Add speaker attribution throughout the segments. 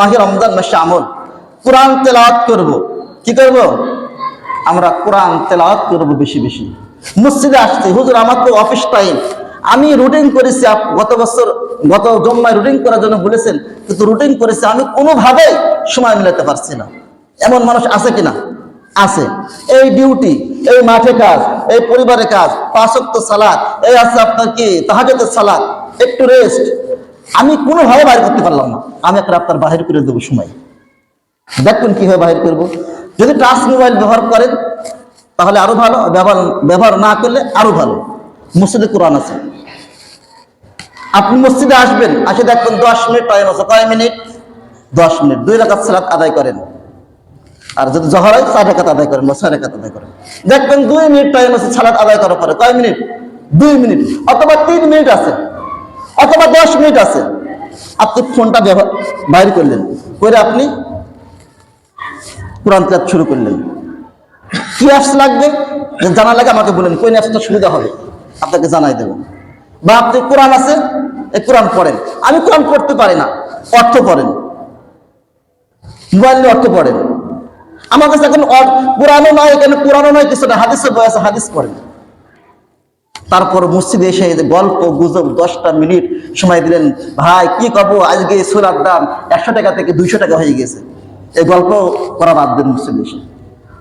Speaker 1: মাহির রমজান মাসে আমল। কোরআন তেলাওয়াত করব। কি করব? আমরা কোরআন তেলাওয়াত করব বেশি বেশি। মসজিদে আসছি, হুজুর আমার তো অফিস টাইম আমি রুটিন করেছি গত বছর, গত জম্মায় রুটিন করার জন্য বলেছেন, কিন্তু রুটিন করেছি, আমি কোনোভাবেই সময় মিলাতে পারছি না। এমন মানুষ আছে কিনা? আছে। এই ডিউটি এই মাঠে কাজ, এই পরিবারের কাজ পাঁচক্ত সালাদ এই আছে আপনার কি তাহাজতের সালাদ একটু রেস্ট আমি কোনোভাবে বাইর করতে পারলাম না। আমি একটা আপনার বাহির করে দেবো সময়। দেখবেন কীভাবে বাহির করব? যদি টাচ মোবাইল ব্যবহার করেন, তাহলে আরও ভালো। ব্যবহার ব্যবহার না করলে আরও ভালো। মসজিদে কোরআন আছে। আপনি মসজিদে আসবেন, আসে দেখবেন দশ মিনিট টাইম আছে কয় মিনিট? দশ মিনিট। দুই রাকাত সালাত আদায় করেন। আর যদি জহর হয়, চার রেখাত আদায় করেন বা ছয় রেখাত আদায় করেন। দেখবেন দুই মিনিট টাইম আছে সালাত আদায় করার পরে। কয় মিনিট? দুই মিনিট। অথবা তিন মিনিট আছে। অথবা দশ মিনিট আছে। আপনি ফোনটা ব্যবহার বাইর করলেন। করে আপনি কোরআন তেলাওয়াত শুরু করলেন। কি অ্যাপস লাগবে? জানা লাগে আমাকে বলেন, কোন অ্যাপসটা সুবিধা হবে? আপনাকে জানাই দেব। বা আপনি কোরআন আছে? এই কোরআন পড়েন। আমি কোরআন পড়তে পারি না। অর্থ পড়েন। মোবাইল অর্থ পড়েন। আমার কাছে এখন কোরআনও নয়, এখানে কোরআনও নয় কিছু না হাদিসের বই আছে, হাদিস পড়েন। তারপর মসজিদে এসে গল্প, গুজব, দশটা মিনিট সময় দিলেন, ভাই, কি করব আজকে সুরার দাম একশো টাকা থেকে দুইশো টাকা হয়ে গেছে। এই গল্প করা বাদ দেন মসজিদে এসে।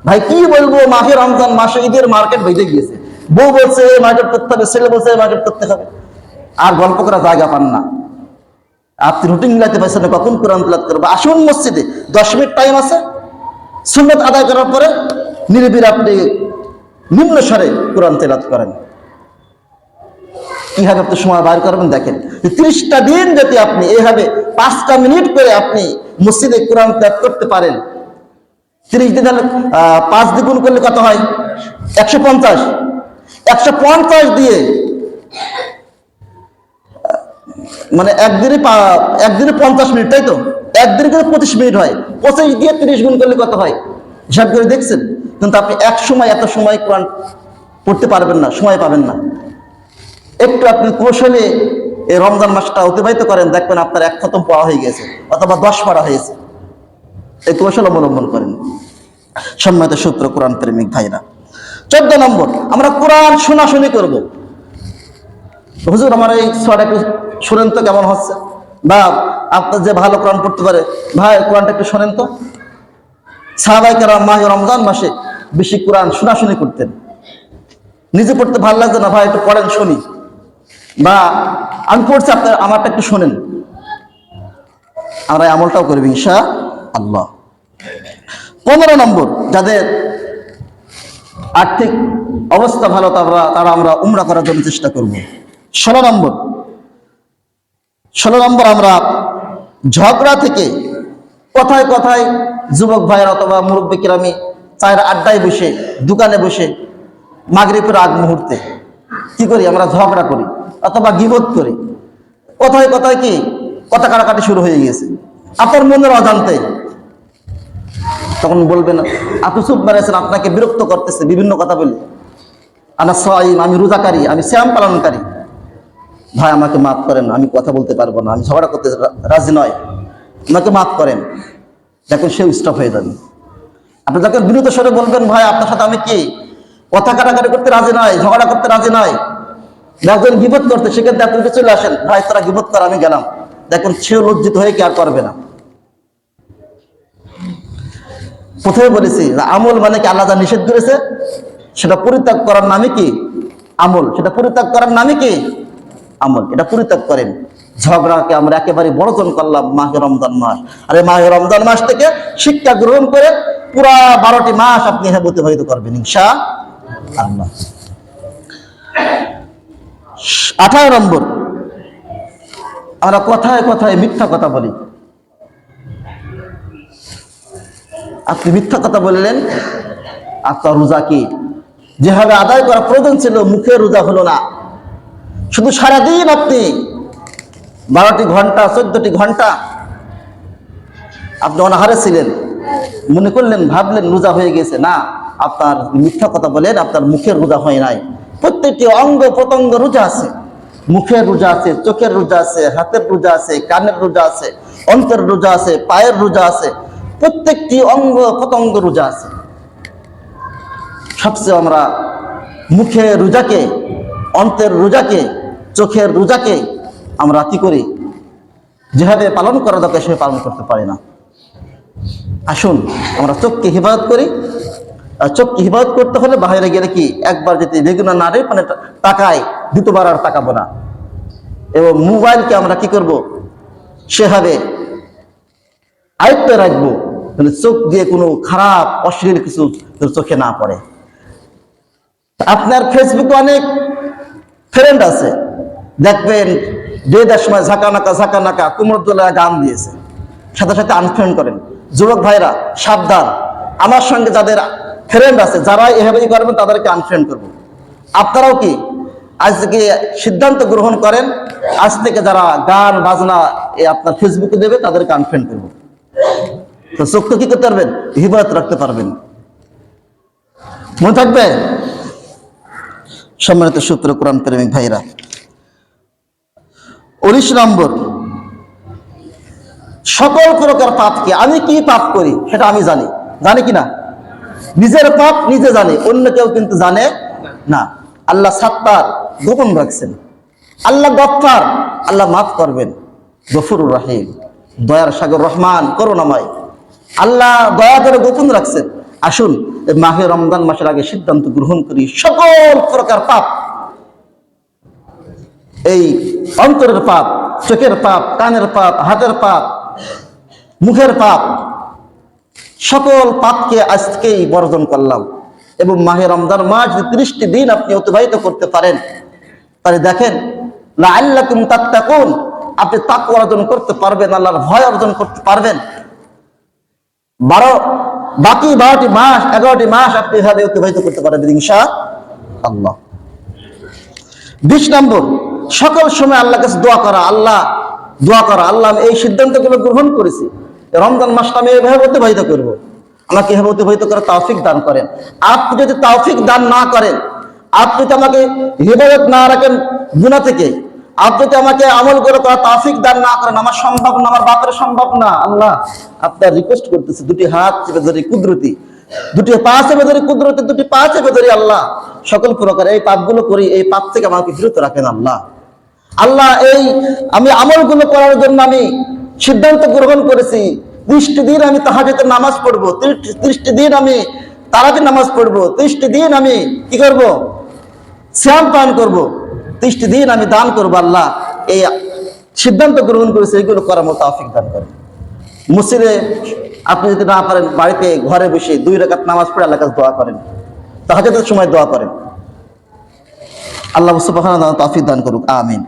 Speaker 1: ভাই, কি বলব? মাহে রমজান, মাসে ঈদের মার্কেট বেঁধে গিয়েছে। বউ বলছে মার্কেট করতে হবে, ছেলে বলছে মার্কেট করতে হবে। আর গল্প করা জায়গা পান না। আপনি রুটিন মিলাতে পারছেন না, কখন কোরআন তেলাত করব? আসুন মসজিদে, দশ মিনিট টাইম আছে। সুন্নত আদায় করার পরে নিরিবির আপনি নিম্ন স্বরে কোরআন তেলাত করেন। কীভাবে আপনি সময় বার করবেন দেখেন। ত্রিশটা দিন যদি আপনি এইভাবে পাঁচটা মিনিট করে আপনি মসজিদে কোরআন ত্যাগ করতে পারেন, তিরিশ দিন তাহলে পাঁচ দ্বিগুণ করলে কত হয়? একশো পঞ্চাশ। একশো পঞ্চাশ দিয়ে মানে একদিনে একদিনে পঞ্চাশ মিনিট, তাই তো? একদিনে কিন্তু পঁচিশ মিনিট হয়। পঁচিশ দিয়ে তিরিশ গুণ করলে কত হয়? হিসাব করে দেখছেন। কিন্তু আপনি এক সময় এত সময় কোরআন পড়তে পারবেন না, সময় পাবেন না। একটু আপনি কৌশলে এই রমজান মাসটা অতিবাহিত করেন, দেখবেন আপনার এক খতম পড়া হয়ে গেছে, অথবা দশ পড়া হয়েছে। এই কৌশল অবলম্বন করেন। সম্মানিত সূত্র কোরআন প্রেমিক ভাইরা। চোদ্দ নম্বর, আমরা কোরআন শোনাশুনি করব। হুজুর, আমার এই সোয়াটা একটু শোনেন তো কেমন হচ্ছে? বা আপনার যে ভালো কোরআন পড়তে পারে, ভাই, কোরআনটা একটু শোনেন তো। সাহাবাই কেরাম মাহ রমজান মাসে বেশি কোরআন শোনাশুনি করতেন। নিজে পড়তে ভালো লাগছে না, ভাই, একটু পড়েন, শুনি। বা আমি পড়ছি আপনার আমারটা একটু শোনেন। আমরা আমলটাও করবি ঈশা আল্লাহ পনেরো নম্বর, যাদের আর্থিক অবস্থা ভালো, তারা তারা আমরা উমরা করার জন্য চেষ্টা করব। ষোলো নম্বর ষোলো নম্বর আমরা ঝগড়া থেকে কথায় কথায় যুবক ভাইয়ের অথবা মুরব্বী কিরামি চায়ের আড্ডায় বসে, দোকানে বসে মাগরিবের আগ মুহূর্তে কি করি? আমরা ঝগড়া করি। অথবা করি। কথায় কথায় কি? কথা কাটাকাটি শুরু হয়ে গিয়েছে। আপনার মনের অজান্তে। তখন বলবেন, আপনি চুপ মেরেছেন আপনাকে বিরক্ত করতেছে, বিভিন্ন কথা বলে। আনা সাইম, আমি রোজাকারী, আমি শ্যাম পালনকারী। ভাই, আমাকে মাফ করেন, আমি কথা বলতে পারব না, আমি ঝগড়া করতে রাজি নয়। আমাকে মাফ করেন। দেখুন, সেও স্টপ হয়ে যাবে। আপনি যখন বিরত স্বরে বলবেন, ভাই, আপনার সাথে আমি কি? কথা কাটাকাটি করতে রাজি নয়, ঝগড়া করতে রাজি নয়। একজন গিবত করতে সেক্ষেত্রে আপনি উঠে চলে আসেন। ভাই, তারা গিবত করে, আমি গেলাম। দেখুন, সেও লজ্জিত হয়ে কি আর করবে না। প্রথমে বলেছি আমল মানে কি আল্লাহ নিষেধ করেছে, সেটা পরিত্যাগ করার নামে কি? আমল। সেটা পরিত্যাগ করার নামে কি? আমল। এটা পরিত্যাগ করেন। ঝগড়াকে আমরা একেবারে বর্জন করলাম মাহে রমজান মাস। আর মাহে রমজান মাস থেকে শিক্ষা গ্রহণ করে পুরা বারোটি মাস আপনি হ্যাঁ অতিবাহিত করবেন, ইনশা আল্লাহ। আঠারো নম্বর। আমরা কথায় কথায় মিথ্যা কথা বলি। আপনি মিথ্যা কথা বললেন, আপনার রোজা কি? যেভাবে আদায় করা প্রয়োজন ছিল মুখে রোজা হলো না। শুধু সারাদিন আপনি বারোটি ঘণ্টা, চোদ্দটি ঘণ্টা আপনি অনাহারে ছিলেন। মনে করলেন, ভাবলেন রোজা হয়ে গেছে। না, আপনার মিথ্যা কথা বলেন, আপনার মুখের রোজা হয় নাই। প্রত্যেকটি অঙ্গ প্রত্যঙ্গ রোজা আছে। মুখের রোজা আছে, চোখের রোজা আছে, হাতের রোজা আছে, কানের রোজা আছে অন্তের রোজা আছে, পায়ের রোজা আছে, প্রত্যেকটি অঙ্গ প্রত্যঙ্গ রোজা আছে। সবচেয়ে আমরা মুখে রোজাকে, অন্তের রোজাকে, চোখের রোজাকে আমরা কি করি? যেভাবে পালন করা দরকার, সেভাবে পালন করতে পারি না। আসুন, আমরা চোখকে হেফাজত করি। চোখকে হিফাজত করতে হলে বাইরে গেলে কি একবার যদি রেগুলার না রে মানে টাকায় দ্বিতীয়বার আর তাকাবো না। এবং মোবাইলকে আমরা কি করব? সেভাবে আয়ত্তে রাখব মানে চোখ দিয়ে কোনো খারাপ, অশ্লীল কিছু চোখে না পড়ে। আপনার ফেসবুকে অনেক ফ্রেন্ড আছে। দেখবেন দেদার সময় ঝাঁকা নাকা ঝাঁকা নাকা কুমোর দোলা গান দিয়েছে। সাথে সাথে আনফ্রেন্ড করেন। যুবক ভাইরা, সাবধান। আমার সঙ্গে যাদের ফ্রেন্ড আছে যারা এভাবে ই করবেন, তাদেরকে আনফ্রেন্ড করব। আপনারাও কি আজকে সিদ্ধান্ত গ্রহণ করেন? আজ থেকে যারা গান, বাজনা আপনার ফেসবুকে দেবে, তাদেরকে আনফ্রেন্ড করব। তো চোখকে কি করতে পারবেন? হিবাত রাখতে পারবেন। মনে থাকবে? সম্মানিত সূত্র কোরআন প্রেমিক ভাইরা, উনিশ নম্বর, সকল প্রকার পাপকে আমি কি পাপ করি, সেটা আমি জানি। জানি কি না? নিজের পাপ নিজে জানে, অন্য কেউ কিন্তু জানে না। আল্লাহ সাত্তার গোপন রাখছেন। আল্লাহ গফার আল্লাহ মাফ করবেন। গফুরুর রাহিম। দয়ার সাগর রহমান, করুণাময়। আল্লাহ দয়া করে গোপন রাখছেন। আসুন মাহে রমজান মাসের আগে সিদ্ধান্ত গ্রহণ করি, সকল প্রকার পাপ। এই অন্তরের পাপ, চোখের পাপ, কানের পাপ, হাতের পাপ, মুখের পাপ সকল পাপকে আজকেই বর্জন করলাম। এবং মাহে রমজান মাস যদি ত্রিশটি দিন আপনি অতিবাহিত করতে পারেন, তাহলে দেখেন, লাআল্লাকুম তাত্তাকুন, আপনি তাক অর্জন করতে পারবেন, আল্লাহর ভয় অর্জন করতে পারবেন। বারো, বাকি বারোটি মাস, এগারোটি মাস আপনি এভাবে অতিবাহিত করতে পারবেন ইনশা আল্লাহ বিশ নম্বর, সকল সময় আল্লাহ কাছে দোয়া করা, আল্লাহ দোয়া করা, আল্লাহ আমি এই সিদ্ধান্তগুলো গ্রহণ করেছি। রমজান মাসটা আমি এভাবে অতিবাহিত করব। আমাকে এভাবে অতিবাহিত করে তাওফিক দান করেন। আপনি যদি তাওফিক দান না করেন, আপনি যদি আমাকে হৃদয়ত না রাখেন গুণা থেকে, আপনি যদি আমাকে আমল করে করা তাওফিক দান না করেন, আমার সম্ভব না, আমার বাপের সম্ভব না। আল্লাহ, আপনার রিকোয়েস্ট করতেছে, দুটি হাত চেপে ধরে কুদরতি, দুটি পা চেপে ধরে কুদরতি, দুটি পা চেপে ধরে আল্লাহ। সকল প্রকার এই পাপগুলো করি, এই পাপ থেকে আমাকে বিরত রাখেন আল্লাহ। আল্লাহ, এই আমি আমলগুলো করার জন্য আমি সিদ্ধান্ত গ্রহণ করেছি। ত্রিশটি দিন আমি তাহাজতে নামাজ পড়ব, ত্রিশ- ত্রিশটি দিন আমি তারাবি নামাজ পড়ব, ত্রিশটি দিন আমি কি করব? শ্যাম পান করব, ত্রিশটি দিন আমি দান করব আল্লাহ। এই সিদ্ধান্ত গ্রহণ করেছি এইগুলো করার মতো আফিক দান করে মসজিদে আপনি যদি না পারেন, বাড়িতে, ঘরে বসে দুই রেখাত নামাজ পড়ে আল্লাহ কাছে দোয়া করেন। তাহাজতের সময় দোয়া করেন। আল্লাহ ওয়া তাআলা দান করুক, আমিন।